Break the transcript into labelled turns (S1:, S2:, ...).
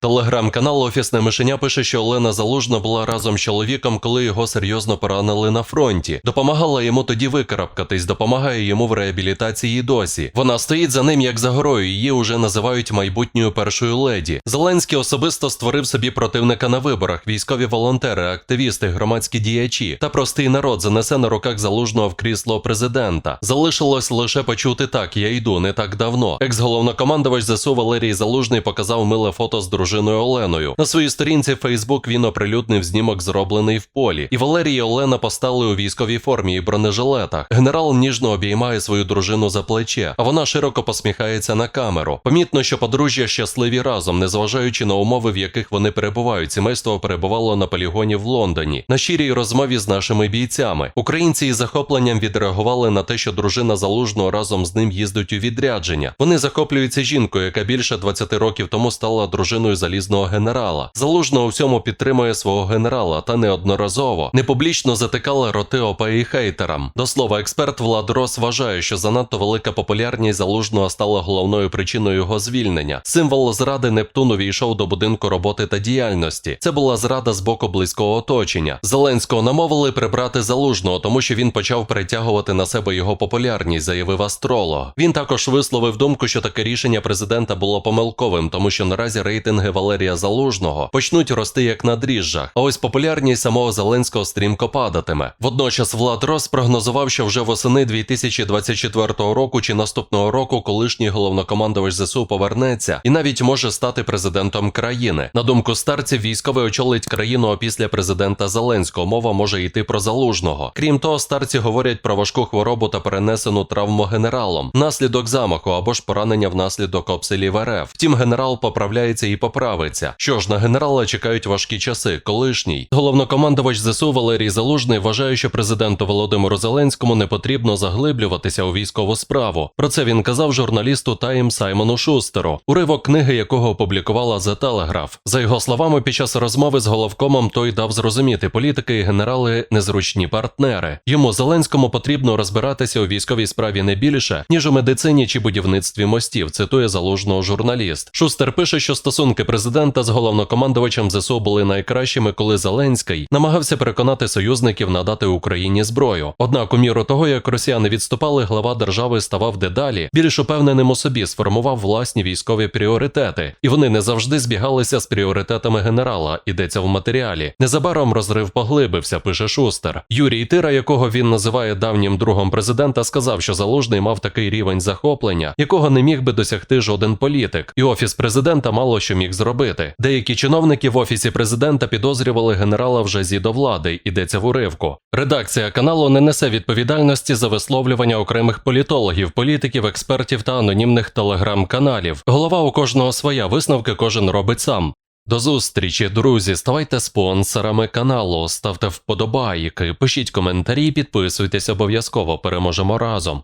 S1: Телеграм-канал Офісне мишеня пише, що Олена Залужна була разом з чоловіком, коли його серйозно поранили на фронті. Допомагала йому тоді викарабкатись, допомагає йому в реабілітації досі. Вона стоїть за ним як за горою. Її уже називають майбутньою першою леді. Зеленський особисто створив собі противника на виборах. Військові волонтери, активісти, громадські діячі та простий народ занесе на руках залужного в крісло президента. Залишилось лише почути так: я йду не так давно. Екс-головнокомандувач ЗСУ Валерій Залужний показав миле фото з дружиною Оленою. На своїй сторінці Фейсбук він оприлюднив знімок, зроблений в полі. І Валерій і Олена постали у військовій формі і бронежилетах. Генерал ніжно обіймає свою дружину за плече, а вона широко посміхається на камеру. Помітно, що подружжя щасливі разом, незважаючи на умови, в яких вони перебувають. Сімейство перебувало на полігоні в Лондоні. На щирій розмові з нашими бійцями. Українці із захопленням відреагували на те, що дружина залужного разом з ним їздить у відрядження. Вони захоплюються жінкою, яка більше 20 років тому стала дружиною залізного генерала. Залужного у всьому підтримує свого генерала та неодноразово не публічно затикала роти ОП і хейтерам. До слова, експерт Влад Рос вважає, що занадто велика популярність залужного стала головною причиною його звільнення. Символ зради Нептун увійшов до будинку роботи та діяльності. Це була зрада з боку близького оточення. Зеленського намовили прибрати залужного, тому що він почав притягувати на себе його популярність, заявив астролог. Він також висловив думку, що таке рішення президента було помилковим, тому що наразі рейтинги Валерія Залужного почнуть рости як на дріжджах. А ось популярність самого Зеленського стрімко падатиме. Водночас Влад Рос прогнозував, що вже восени 2024 року чи наступного року колишній головнокомандувач ЗСУ повернеться і навіть може стати президентом країни. На думку старців, військовий очолить країну опісля президента Зеленського. Мова може йти про залужного. Крім того, старці говорять про важку хворобу та перенесену травму генералом, наслідок замаху або ж поранення внаслідок обстрілів РФ. Втім, генерал поправляється і поправиться. Що ж на генерала чекають важкі часи. Колишній головнокомандувач ЗСУ Валерій Залужний вважає, що президенту Володимиру Зеленському не потрібно заглиблюватися у військову справу. Про це він казав журналісту Тайм Саймону Шустеру, уривок книги якого опублікувала The Telegraph. За його словами, під час розмови з головкомом той дав зрозуміти, політики і генерали незручні партнери. Йому Зеленському потрібно розбиратися у військовій справі не більше, ніж у медицині чи будівництві мостів. Цитує залужного журналіст. Шустер пише, що стосунки президента з головнокомандувачем ЗСУ були найкращими, коли Зеленський намагався переконати союзників надати Україні зброю. Однак, у міру того, як росіяни відступали, глава держави ставав дедалі більш упевненим у собі, сформував власні військові пріоритети, і вони не завжди збігалися з пріоритетами генерала. Йдеться в матеріалі. Незабаром розрив поглибився, пише Шустер. Юрій Тира, якого він називає давнім другом президента, сказав, що залужний мав такий рівень захоплення, якого не міг би досягти жоден політик, і офіс президента мало що міг зробити. Деякі чиновники в офісі президента підозрювали генерала вже зі до влади. Йдеться в уривку. Редакція каналу не несе відповідальності за висловлювання окремих політологів, політиків, експертів та анонімних телеграм-каналів. Голова у кожного своя висновки кожен робить сам. До зустрічі, друзі. Ставайте спонсорами каналу, ставте вподобайки, пишіть коментарі, підписуйтесь обов'язково. Переможемо разом.